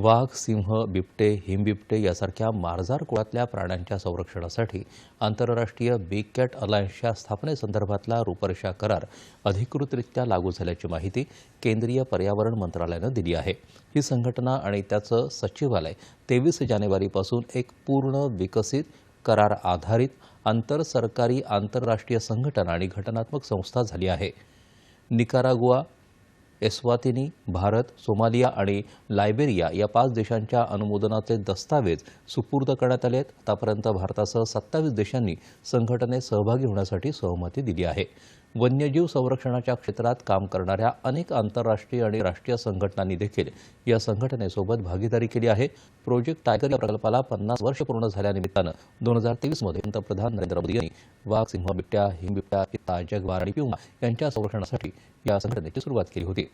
वाघ सिंह बिबटे हिमबिबटे यासारख्या मार्जार कुळातल्या प्राण्यांच्या संरक्षणासाठी आंतरराष्ट्रीय बिग कॅट अलायन्सच्या स्थापनेसंदर्भातला रूपरेषा करार अधिकृतरित्या लागू झाल्याची माहिती केंद्रीय पर्यावरण मंत्रालयानं दिली आहे. ही संघटना आणि त्याचं सचिवालय तेवीस जानेवारीपासून एक पूर्ण विकसित करार आधारित आंतरसरकारी आंतरराष्ट्रीय संघटना आणि घटनात्मक संस्था झाली आहे. निकारागुआ एस्वातिनी भारत सोमालिया आणि लायबेरिया या पाच देशांच्या अनुमोदनाचे दस्तावेज सुपूर्द करण्यात आले आहेत. आतापर्यंत भारतासह सत्तावीस देशांनी संघटनेत सहभागी होण्यासाठी सहमती दिली आहे. वन्यजीव संरक्षणाच्या क्षेत्रात काम करणाऱ्या अनेक आंतरराष्ट्रीय आणि राष्ट्रीय संघटनांनी देखील या संघटनेसोबत भागीदारी केली आहे. प्रोजेक्ट टायगर या प्रकल्पाला पन्नास वर्ष पूर्ण झाल्यानिमित्तानं दोन हजार तेवीसमध्ये पंतप्रधान नरेंद्र मोदी यांनी वाघ सिंह बिबट्या हिमबिबट्या चित्ता जगवार आणि पिवमा यांच्या संरक्षणासाठी या संघटनेची सुरुवात केली होती.